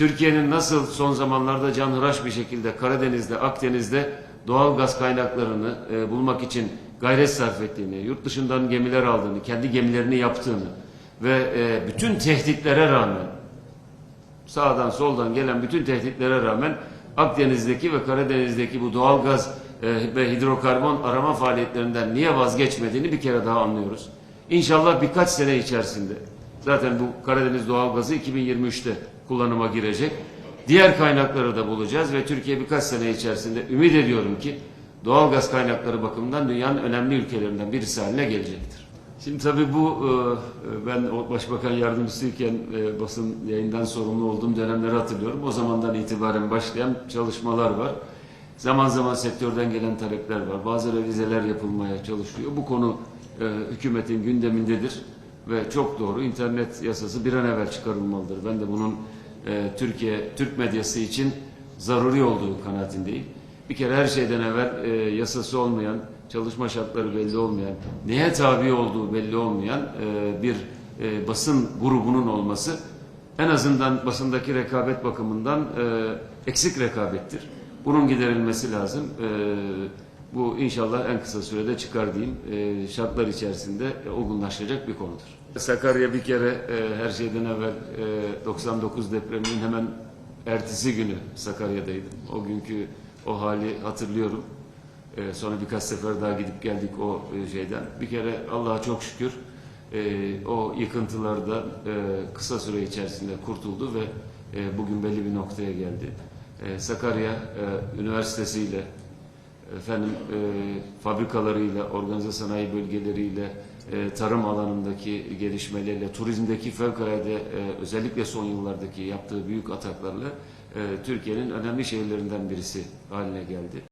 Türkiye'nin nasıl son zamanlarda canhıraş bir şekilde Karadeniz'de, Akdeniz'de doğal gaz kaynaklarını e, bulmak için gayret sarf ettiğini, yurt dışından gemiler aldığını, kendi gemilerini yaptığını ve e, bütün tehditlere rağmen sağdan soldan gelen bütün tehditlere rağmen Akdeniz'deki ve Karadeniz'deki bu doğal gaz e, ve hidrokarbon arama faaliyetlerinden niye vazgeçmediğini bir kere daha anlıyoruz. İnşallah birkaç sene içerisinde zaten bu Karadeniz doğal gazı 2023'te kullanıma girecek. Diğer kaynakları da bulacağız ve Türkiye birkaç sene içerisinde ümit ediyorum ki doğal gaz kaynakları bakımından dünyanın önemli ülkelerinden birisi haline gelecektir. Şimdi tabii bu e, ben o başbakan yardımcısıyken e, basın yayından sorumlu olduğum dönemleri hatırlıyorum. O zamandan itibaren başlayan çalışmalar var. Zaman zaman sektörden gelen talepler var. Bazı revizeler yapılmaya çalışıyor. Bu konu e, hükümetin gündemindedir ve çok doğru. İnternet yasası bir an evvel çıkarılmalıdır. Ben de bunun e, Türkiye, Türk medyası için zaruri olduğu kanaatindeyim. Bir kere her şeyden evvel e, yasası olmayan, çalışma şartları belli olmayan, neye tabi olduğu belli olmayan e, bir e, basın grubunun olması en azından basındaki rekabet bakımından e, eksik rekabettir. Bunun giderilmesi lazım. E, bu inşallah en kısa sürede çıkar diyeyim. E, şartlar içerisinde e, olgunlaşacak bir konudur. Sakarya bir kere e, her şeyden evvel e, 99 depreminin hemen ertesi günü Sakarya'daydım. O günkü o hali hatırlıyorum. Ee, sonra birkaç sefer daha gidip geldik o e, şeyden. Bir kere Allah'a çok şükür e, o yıkıntılardan e, kısa süre içerisinde kurtuldu ve e, bugün belli bir noktaya geldi. E, Sakarya e, Üniversitesi'yle efendim e, fabrikalarıyla, organize sanayi bölgeleriyle, e, tarım alanındaki gelişmeleriyle, turizmdeki fevkalade e, özellikle son yıllardaki yaptığı büyük ataklarla e, Türkiye'nin önemli şehirlerinden birisi haline geldi.